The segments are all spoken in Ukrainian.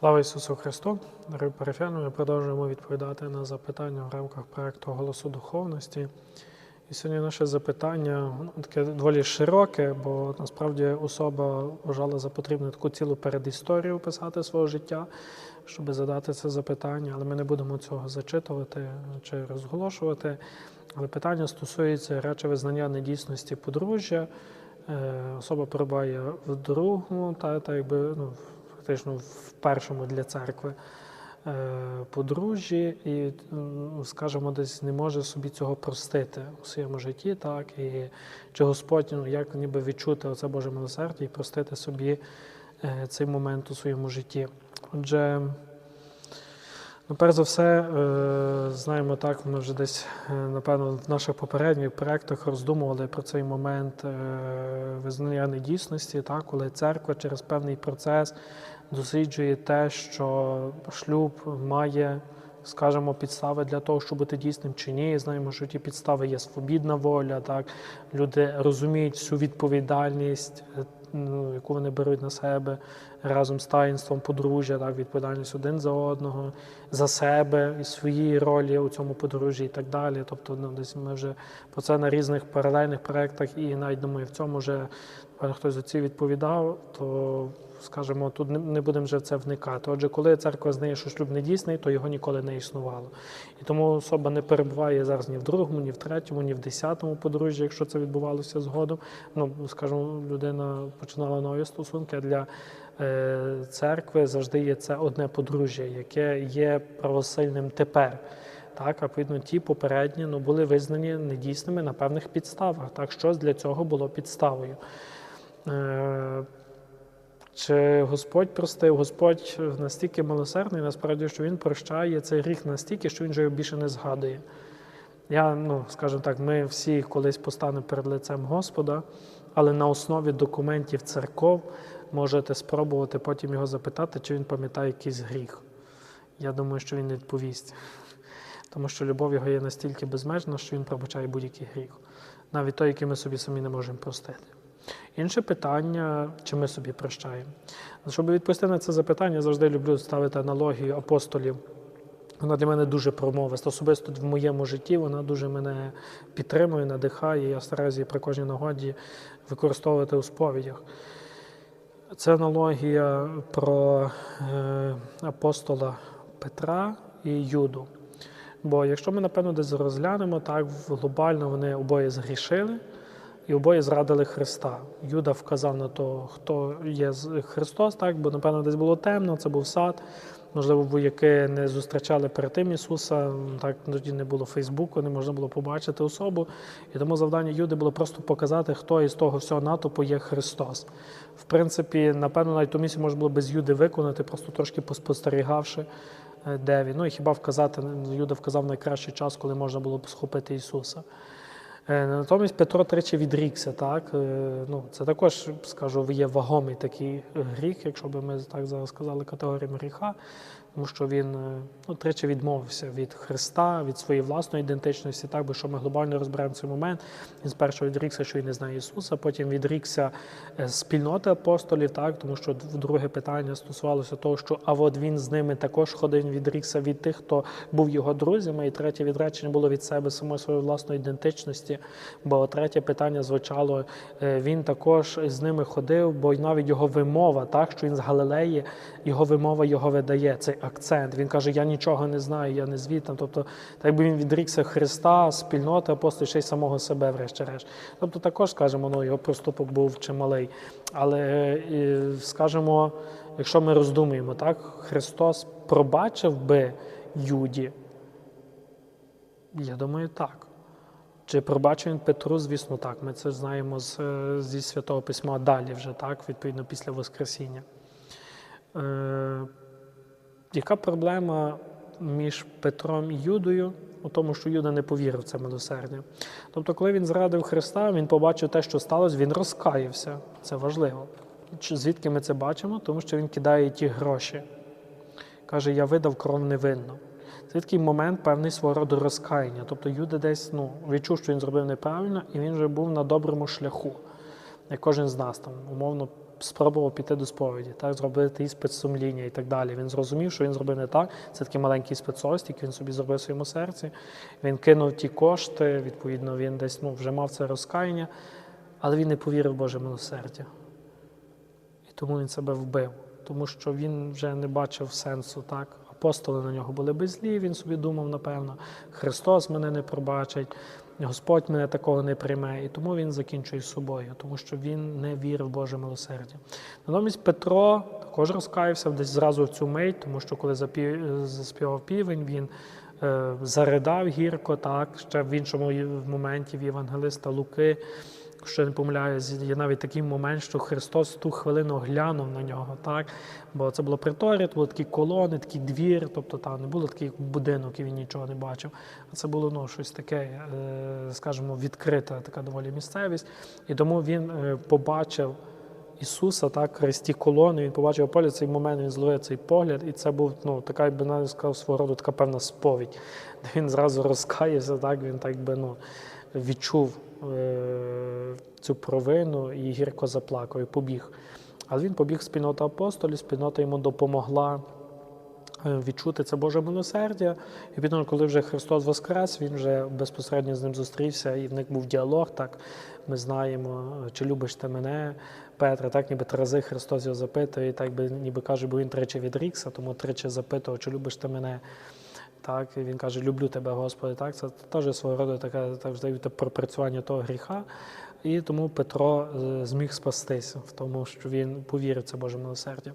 Слава Ісусу Христу! Дорогі парафіяни, ми продовжуємо відповідати на запитання в рамках проекту Голосу духовності. І сьогодні наше запитання ну, таке доволі широке, бо насправді особа вважала за потрібне таку цілу передісторію писати свого життя, щоб задати це запитання, але ми не будемо цього зачитувати чи розголошувати. Але питання стосується речі визнання недійсності подружжя. Е, Особа перебуває в другому, та, та якби ну, фактично в першому для церкви е, подружжі, і, скажімо, десь не може собі цього простити у своєму житті, так і чи Господь ну, як ніби відчути оце Боже милосердя і простити собі е, цей момент у своєму житті. Отже, Ну, перш за все, е, знаємо так, ми вже десь, напевно, в наших попередніх проєктах роздумували про цей момент визнання недійсності, так, коли церква через певний процес досліджує те, що шлюб має, скажімо, підстави для того, щоб бути дійсним чи ні. Знаємо, що ті підстави є свобідна воля, так, люди розуміють всю відповідальність. е, ну, яку вони беруть на себе разом з таїнством подружжя, так, відповідальність один за одного, за себе і свої ролі у цьому подружжі і так далі. Тобто, ну, десь ми вже про це на різних паралельних проєктах і навіть думаю, в цьому вже хтось з отців відповідав, то скажімо, тут не- не будемо вже в це вникати. Отже, коли церква знає, що шлюб не дійсний, то його ніколи не існувало. І тому особа не перебуває зараз ні в другому, ні в третьому, ні в десятому подружжі, якщо це відбувалося згодом. Ну, скажімо, людина починала нові стосунки. Для е, церкви завжди є це одне подружжя, яке є правосильним тепер. Так, а відповідно, ті попередні ну, були визнані недійсними на певних підставах. Так, щось для цього було підставою. Е, чи Господь простив? Господь настільки милосердний, насправді, що Він прощає цей гріх настільки, що він вже його більше не згадує. Я, ну, скажімо так, ми всі колись постанемо перед лицем Господа, але на основі документів церков можете спробувати потім його запитати, чи він пам'ятає якийсь гріх. Я думаю, що він відповість. Тому що любов його є настільки безмежна, що він пробачає будь-який гріх, навіть той, який ми собі самі не можемо простити. Інше питання, чи ми собі прощаємо. Щоб відповісти на це запитання, я завжди люблю ставити аналогію апостолів. Вона для мене дуже промовиста. Особисто в моєму житті вона дуже мене підтримує, надихає. Я стараюся при кожній нагоді використовувати у сповідях. Це аналогія про е, апостола Петра і Юду. Бо якщо ми, напевно, десь розглянемо, так глобально вони обоє згрішили і обоє зрадили Христа. Юда вказав на то, хто є Христос, так, бо, напевно, десь було темно, це був сад. Можливо, вояки не зустрічали перед тим Ісуса, так тоді не було Фейсбуку, не можна було побачити особу. І тому завдання Юди було просто показати, хто із того всього натовпу є Христос. В принципі, напевно, навіть ту місію можна було без Юди виконати, просто трошки поспостерігавши, е, де він. Ну і хіба вказати, Юда вказав найкращий час, коли можна було б схопити Ісуса. Е, Натомість Петро тричі відрікся, так? Е, Ну, це також, скажу, є вагомий такий гріх, якщо б ми так зараз сказали, категоріям гріха, тому що він е, ну, тричі відмовився від Христа, від своєї власної ідентичності, так, бо що ми глобально розберемо цей момент. Він спершу відрікся, що він не знає Ісуса, потім відрікся е, спільноти апостолів, так, тому що друге питання стосувалося того, що а от він з ними також ходив, відрікся від тих, хто був його друзями, і третє відречення було від себе самої своєї власної ідентичності. Бо третє питання звучало: е, він також з ними ходив, бо й навіть його вимова, так що він з Галилеї, його вимова його видає цей акцент. Він каже: Я нічого не знаю, я не звідти. Тобто, так якби він відрікся Христа, спільноти апостолів, ще й самого себе, врешті-решт. Тобто, також скажемо, ну його проступок був чималий. Але е, скажемо, якщо ми роздумуємо, так Христос пробачив би Юді. Я думаю, так. Чи пробачив він Петру? Звісно, так. Ми це знаємо з, е, зі Святого Письма далі вже, так, відповідно, після Воскресіння. Е, яка проблема між Петром і Юдою? У тому, що Юда не повірив це милосердя. Тобто, коли він зрадив Христа, він побачив те, що сталося, він розкаявся. Це важливо. Звідки ми це бачимо? Тому що він кидає ті гроші. Каже, я видав кров невинно. Це такий момент певний свого роду розкаяння. Тобто Юда десь ну, відчув, що він зробив неправильно, і він вже був на доброму шляху. Як кожен з нас там, умовно, спробував піти до сповіді, так, зробити іспит сумління і так далі. Він зрозумів, що він зробив не так. Це такий маленький спецовість, який він собі зробив в своєму серці. Він кинув ті кошти, відповідно, він десь ну, вже мав це розкаяння, але він не повірив в Боже. І тому він себе вбив, тому що він вже не бачив сенсу. так. Апостоли на нього були безлі, він собі думав, напевно, Христос мене не пробачить, Господь мене такого не прийме. І тому він закінчує з собою, тому що він не вірив в Боже милосердя. Натомість Петро також розкаявся десь зразу в цю мить, тому що коли заспівав півень, він е, заридав гірко, так, ще в іншому моменті в Євангелиста Луки. Що не помиляюсь, є навіть такий момент, що Христос ту хвилину глянув на нього, так? Бо це було приторі, то були такі колони, такий двір, тобто там не було такий будинок, і він нічого не бачив. А це було ну, щось таке, е, скажімо, відкрита така доволі місцевість. І тому він е, побачив Ісуса, так, через ті колони, він побачив полі цей момент, він зловив цей погляд, і це був ну, така, я би навіть сказав, свого роду така певна сповідь, де він зразу розкаявся, так, він так би ну, відчув е, цю провину і гірко заплакав, і побіг. Але він побіг в спільноту апостолів, спільнота йому допомогла е, відчути це Боже милосердя. І відповідно, коли вже Христос воскрес, він вже безпосередньо з ним зустрівся, і в них був діалог. Так ми знаємо, чи любиш ти мене, Петра, так ніби рази Христос його запитує, і так би ніби каже, бо він тричі відрікся, тому тричі запитував, чи любиш ти мене. Так, і він каже, люблю тебе, Господи. Так, це теж свого роду таке так, пропрацювання того гріха. І тому Петро е, зміг спастися в тому, що він повірив це Боже милосердя.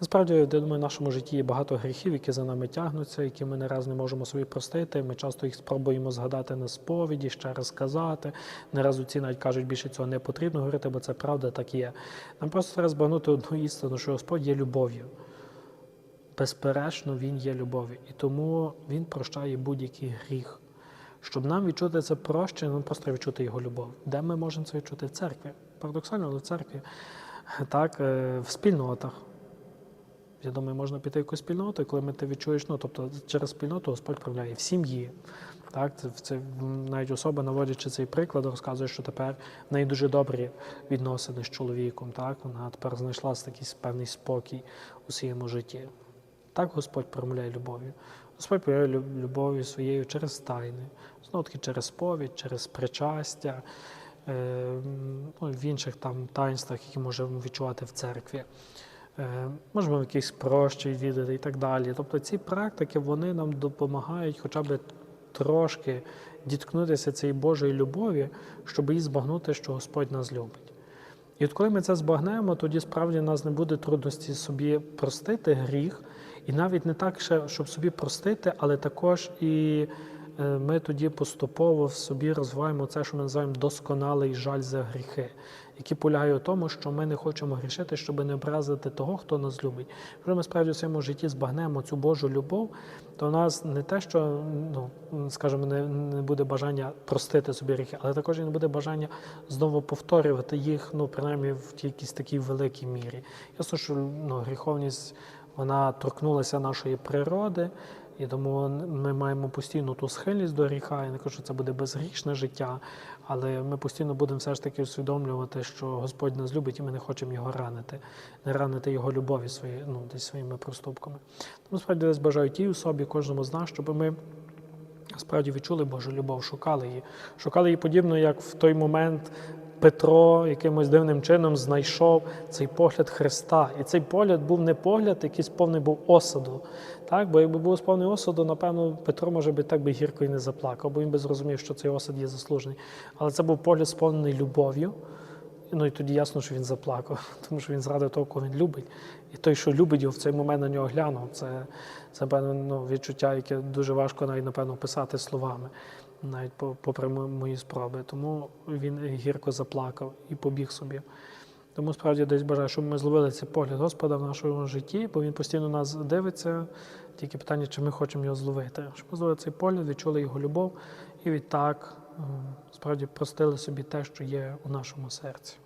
Насправді, я думаю, в нашому житті є багато гріхів, які за нами тягнуться, які ми не раз не можемо собі простити. Ми часто їх спробуємо згадати на сповіді, ще раз сказати. Не раз ці навіть кажуть, більше цього не потрібно говорити, бо це правда так є. Нам просто треба збагнути одну істину, що Господь є любов'ю. Безперечно, Він є любов'ю. І тому Він прощає будь-який гріх. Щоб нам відчути це прощення, нам просто відчути його любов. Де ми можемо це відчути? В церкві. Парадоксально, але в церкві. Так, е, в спільнотах. Я думаю, можна піти в якусь спільноту, коли ми ти відчуєш, ну тобто через спільноту Господь проявляє в сім'ї. Так, це, це навіть особа, наводячи цей приклад, розказує, що тепер в неї дуже добрі відносини з чоловіком. Так, вона тепер знайшла такий певний спокій у своєму житті. Так Господь промовляє любов'ю. Господь проявляє люб- любов'ю своєю через тайни, знову таки через сповідь, через причастя, е, ну, в інших там таїнствах, які можемо відчувати в церкві. Е, Можемо в якихось прощі віддати і так далі. Тобто ці практики вони нам допомагають хоча б трошки діткнутися цієї Божої любові, щоб її збагнути, що Господь нас любить. І от коли ми це збагнемо, тоді справді в нас не буде трудності собі простити гріх, і навіть не так, щоб собі простити, але також і е, ми тоді поступово в собі розвиваємо це, що ми називаємо досконалий жаль за гріхи, який полягає в тому, що ми не хочемо грішити, щоб не образити того, хто нас любить. Якщо ми справді в своєму житті збагнемо цю Божу любов, то в нас не те, що ну, скажімо, не, не буде бажання простити собі гріхи, але також і не буде бажання знову повторювати їх, ну, принаймні в якійсь такій великій мірі. Ясно, що ну, гріховність вона торкнулася нашої природи, і тому ми маємо постійну ту схильність до гріха. Я не кажу, що це буде безгрішне життя, але ми постійно будемо все ж таки усвідомлювати, що Господь нас любить, і ми не хочемо його ранити, не ранити його любові свої, ну, десь своїми проступками. Тому справді десь бажаю тій особі, кожному з нас, щоб ми справді відчули Божу любов, шукали її. Шукали її подібно, як в той момент Петро якимось дивним чином знайшов цей погляд Христа. І цей погляд був не погляд, який сповний був осаду. Так? Бо якби був сповний осаду, напевно, Петро, може би, так би гірко і не заплакав, бо він би зрозумів, що цей осад є заслужений. Але це був погляд сповнений любов'ю. Ну і тоді ясно, що він заплакав, тому що він зрадив того, кого він любить. І той, що любить його, в цей момент на нього глянув. Це, це певно, ну, відчуття, яке дуже важко навіть, напевно, писати словами, навіть по- попри мої спроби. Тому він гірко заплакав і побіг собі. Тому справді десь бажаю, щоб ми зловили цей погляд Господа в нашому житті, бо він постійно нас дивиться. Тільки питання, чи ми хочемо його зловити. Щоб ми зловили цей погляд, відчули його любов і відтак справді простили собі те, що є у нашому серці.